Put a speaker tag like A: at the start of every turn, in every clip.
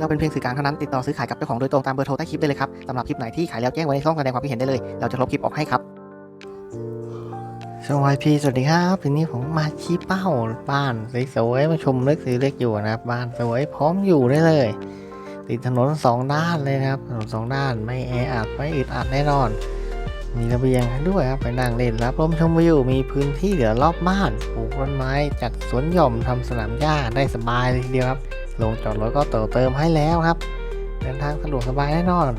A: เราเป็นเพียงสื่อกลางเท่านั้นติดต่อซื้อขายกับเจ้าของโดยตรงตามเบอร์โทรใต้คลิปได้เลยครับสำหรับคลิปไหนที่ขายแล้วแจ้งไว้ในช่องแสดงความคิดเห็นได้เลย เราจะลบคลิปออกให้ครับสวัสดีสวัสดีครับทีนี้ผมมาชี้เป้าบ้านสวยๆมาชมเล็กสีเล็กอยู่นะครับบ้านสวยพร้อมอยู่ได้เลย ติดถนนสองด้านเลยนะครับถนนสองด้านไม่แออัดไม่อึดอัดแน่นอน มีระเบียงให้ด้วยครับไปนั่งเล่นรับลมชมวิวมีพื้นที่เหลือรอบบ้านปลูกต้นไม้จัดสวนหย่อมทำสนามหญ้าได้สบายเลยทีเดียวครับ ลงจอดรถก็เติมเติมให้แล้วครับ เดินทางสะดวกสบายแน่นอน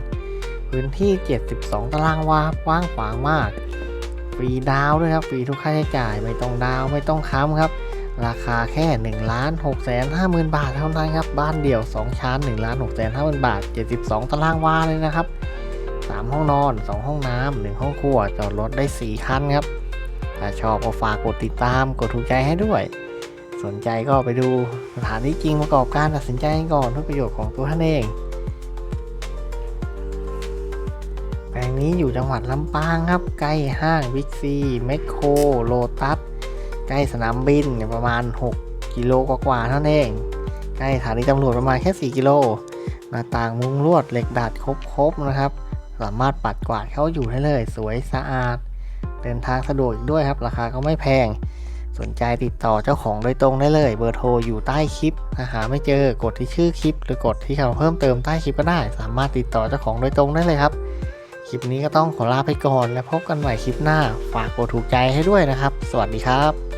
A: พื้นที่ 72 ตารางวากว้างขวางมาก ฟรีดาวด้วยครับ ฟรีทุกค่าใช้จ่าย ไม่ต้องดาวไม่ต้องค้ำครับ ราคาแค่1ล้าน6แสน5หมื่นบาทเท่านั้นครับ บ้านเดี่ยว 2 ชั้น1ล้าน6แสน5หมื่นบาท 72 ตารางวาเลยนะครับ 3 ห้องนอน 2 ห้องน้ำ1ห้องครัว จอดรถได้ 4 คันครับ ถ้าชอบก็ฝากกดติดตาม กดถูกใจให้ด้วย สนใจก็ไปดูสถานที่จริงประกอบการตัดสินใจก่อนเพื่อประโยชน์ของตัวท่านเอง แปลงนี้อยู่จังหวัดลำปางครับ ใกล้ห้างวิกซีแมคโครโลตัสใกล้สนามบินประมาณ 6 กิโลกว่าๆเท่านั้นเอง ใกล้สถานีตำรวจประมาณแค่ 4 กิโลหน้าต่างมุงลวดเหล็กดัดครบๆนะครับ สามารถปัดกวาดเข้าอยู่ได้เลย สวยสะอาด เดินทางสะดวกอีกด้วยครับ ราคาก็ไม่แพง สนใจติดต่อเจ้าของโดยตรงได้เลยเบอร์โทรอยู่ใต้คลิปถ้าหาไม่เจอกดที่ชื่อคลิป หรือกดที่คำเพิ่มเติมใต้คลิปก็ได้ สามารถติดต่อเจ้าของโดยตรงได้เลยครับคลิปนี้ก็ต้องขอลาไปก่อน และพบกันใหม่คลิปหน้า ฝากกดถูกใจให้ด้วยนะครับ สวัสดีครับ